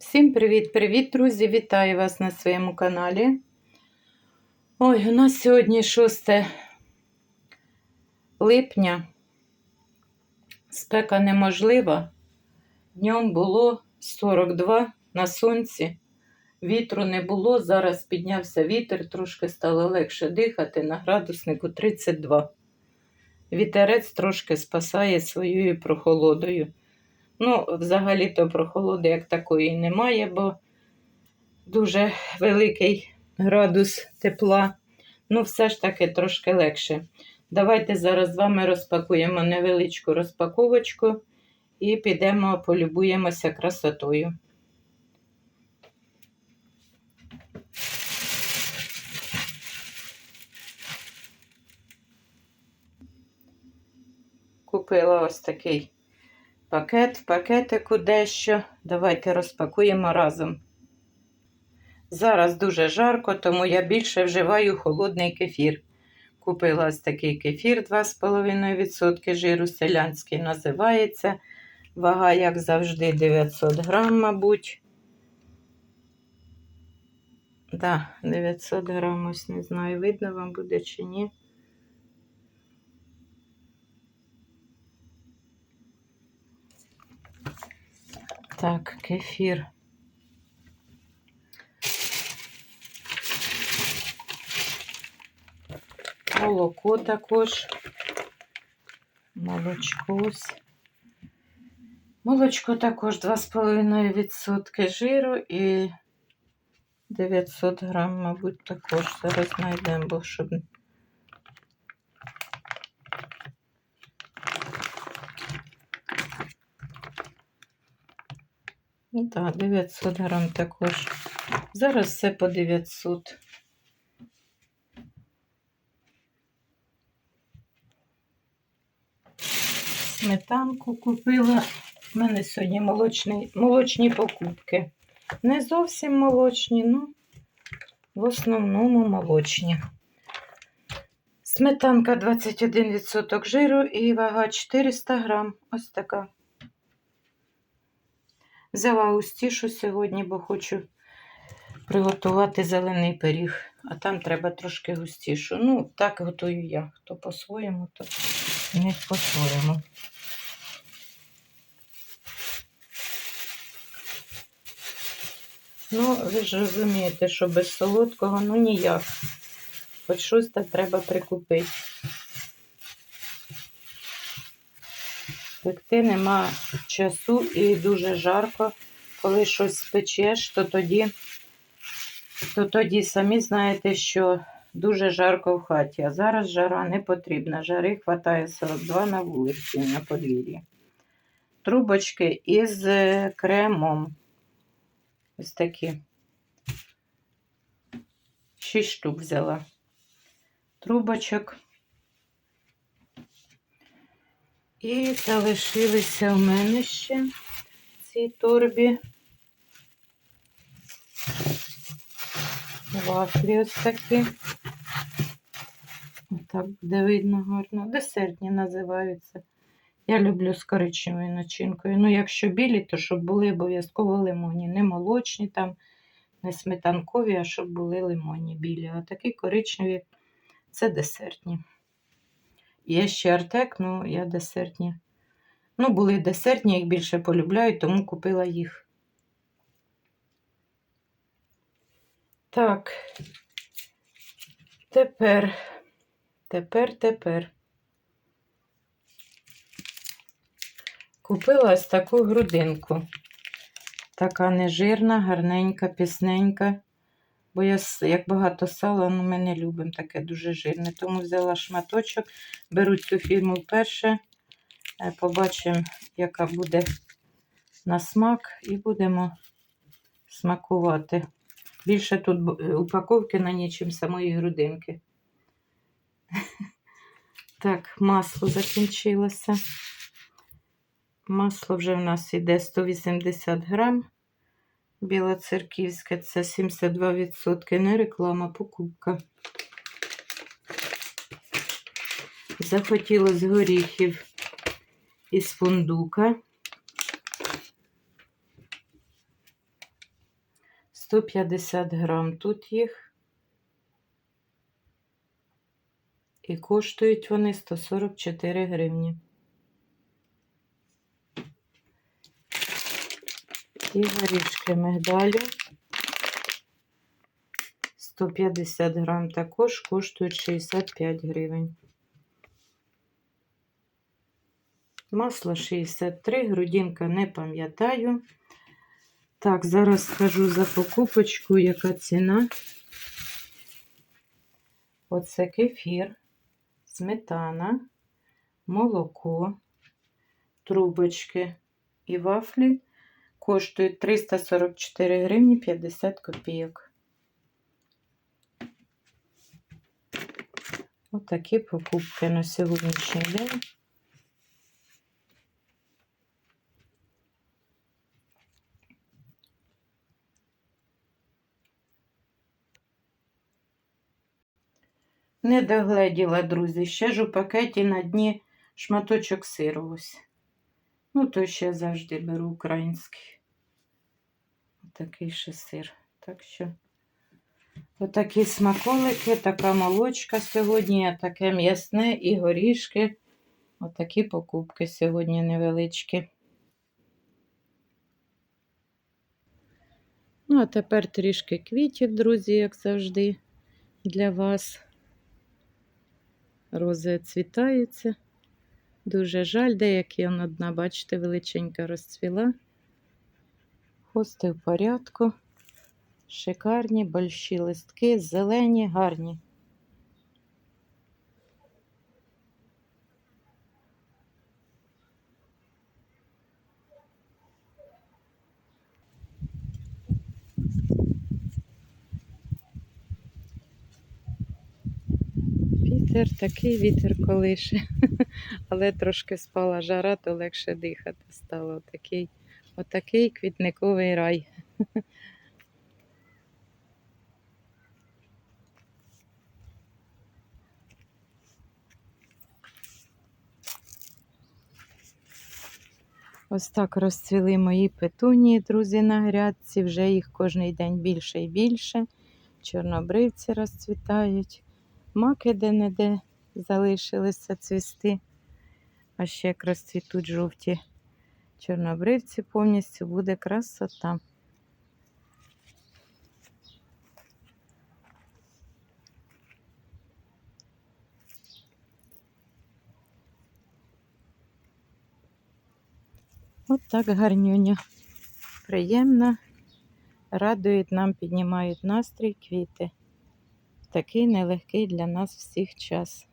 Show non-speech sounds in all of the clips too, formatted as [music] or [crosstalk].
Всім привіт-привіт, друзі! Вітаю вас на своєму каналі. Ой, у нас сьогодні 6 липня. Спека неможлива. Днем було 42 на сонці. Вітру не було. Зараз піднявся вітер, трошки стало легше дихати на градуснику 32. Вітерець трошки спасає своєю прохолодою. Ну, взагалі-то прохолоди як такої немає, бо дуже великий градус тепла. Ну, все ж таки трошки легше. Давайте зараз з вами розпакуємо невеличку розпаковочку і підемо полюбуємося красотою. Купила ось такий пакет, в пакетику дещо. Давайте розпакуємо разом. Зараз дуже жарко, тому я більше вживаю холодний кефір. Купила ось такий кефір 2,5% жиру селянський називається. Вага, як завжди, 900 грам, мабуть. Так, да, 900 грам, ось не знаю, видно вам буде чи ні. Так, кефір. Молоко також. Молочко ось. Молочко також 2,5% жиру і 900 грам, мабуть, також зараз знайдемо, бо щоб. Ну Так, 900 грам також. Зараз все по 900. Сметанку купила. У мене сьогодні молочні, молочні покупки. Не зовсім молочні, ну в основному молочні. Сметанка 21% жиру і вага 400 грам. Ось така. Взяла густішу сьогодні, бо хочу приготувати зелений пиріг, а там треба трошки густішу. Ну, так готую я. Хто по-своєму, то не по-своєму. Ну, ви ж розумієте, що без солодкого ну ніяк. Хоч щось треба прикупити. Пекти нема часу і дуже жарко. Коли щось спечеш, то тоді, то тоді самі знаєте, що дуже жарко в хаті. А зараз жара не потрібна. Жари хватає 42 на вулиці на подвір'ї. Трубочки із е, кремом. Ось такі. Шість штук взяла. Трубочок. І залишилися в мене ще в цій торбі. Вафлі ось такі. Так буде видно гарно. Десертні називаються. Я люблю з коричневою начинкою. Ну, якщо білі, то щоб були обов'язково лимонні. Не молочні, там, не сметанкові, а щоб були лимонні білі. А такі коричневі це десертні. Є ще артек, ну я десертні. Ну, були десертні, їх більше полюбляю, тому купила їх. Так, тепер, тепер, тепер. Купила ось таку грудинку. Така нежирна, гарненька, пісненька. Бо я, як багато сала, ну, ми не любимо таке дуже жирне. Тому взяла шматочок, беру цю фірму вперше. Побачимо, яка буде на смак, і будемо смакувати. Більше тут упаковки на нічим самої грудинки. [laughs] Так, масло закінчилося. Масло вже в нас йде 180 грам. Білоцерківське це 72%. Не реклама, покупка. Захотілося горіхів із фундука. 150 грам тут їх. І коштують вони 144 гривні. І горішки мигдалю. 150 грам також коштують 65 гривень. Масло 63, грудинка не пам'ятаю. Так, зараз скажу за покупочку, яка ціна. Оце кефір, сметана, молоко, трубочки і вафлі коштують 344 гривні 50 копійок. Отакі покупки на сьогоднішній день. Не догледіла, друзі. Ще ж у пакеті на дні шматочок сиру ось. Ну, то ще завжди беру український. Отакий ще сир. Так що, отакі смаколики, така молочка сьогодні, таке м'ясне і горішки. Отакі покупки сьогодні невеличкі. Ну, а тепер трішки квітів, друзі, як завжди, для вас. Рози цвітаються. Дуже жаль, деякі одна, бачите, величенька розцвіла. Хости в порядку. Шикарні, больші листки, зелені, гарні. Вітер, такий вітер колише. Але трошки спала жара, то легше дихати стало. Отакий, отакий квітниковий рай. Ось так розцвіли мої петунії, друзі, на грядці. Вже їх кожен день більше і більше. Чорнобривці розцвітають. Маки де-не-де залишилися цвісти. А ще як розцвітуть жовті чорнобривці повністю буде красота. От так гарнюня. Приємно. Радують нам, піднімають настрій квіти. Такий нелегкий для нас всіх час.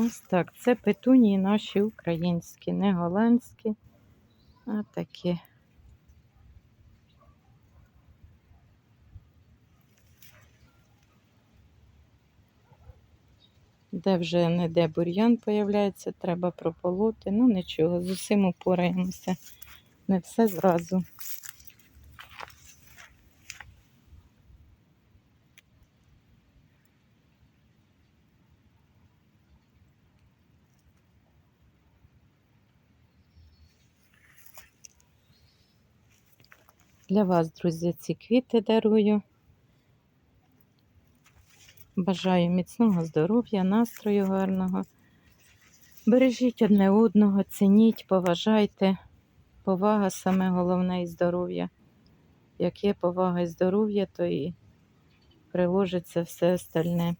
Ось так. Це петунії наші українські, не голландські, а такі. Де вже не де бур'ян появляється, треба прополоти. Ну нічого, з усім упораємося. Не все зразу. Для вас, друзі, ці квіти дарую. Бажаю міцного здоров'я, настрою гарного. Бережіть одне одного, цініть, поважайте. Повага саме головне і здоров'я. Як є повага і здоров'я, то і приложиться все остальне.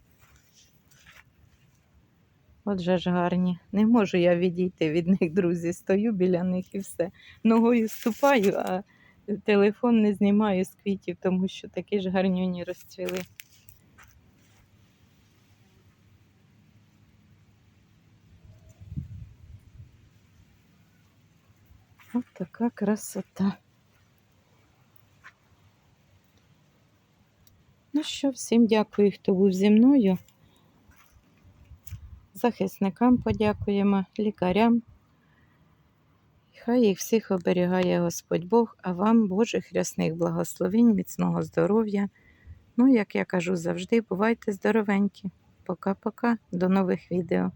Отже ж гарні. Не можу я відійти від них, друзі. Стою біля них і все. Ногою ступаю, а телефон не знімаю з квітів, тому що такі ж гарнюні розцвіли. Ось така красота. Ну що, всім дякую, хто був зі мною. Захисникам подякуємо, лікарям, Хай їх всіх оберігає Господь Бог, а вам Божих рясних благословень, міцного здоров'я. Ну, як я кажу завжди, бувайте здоровенькі. Пока-пока, до нових відео.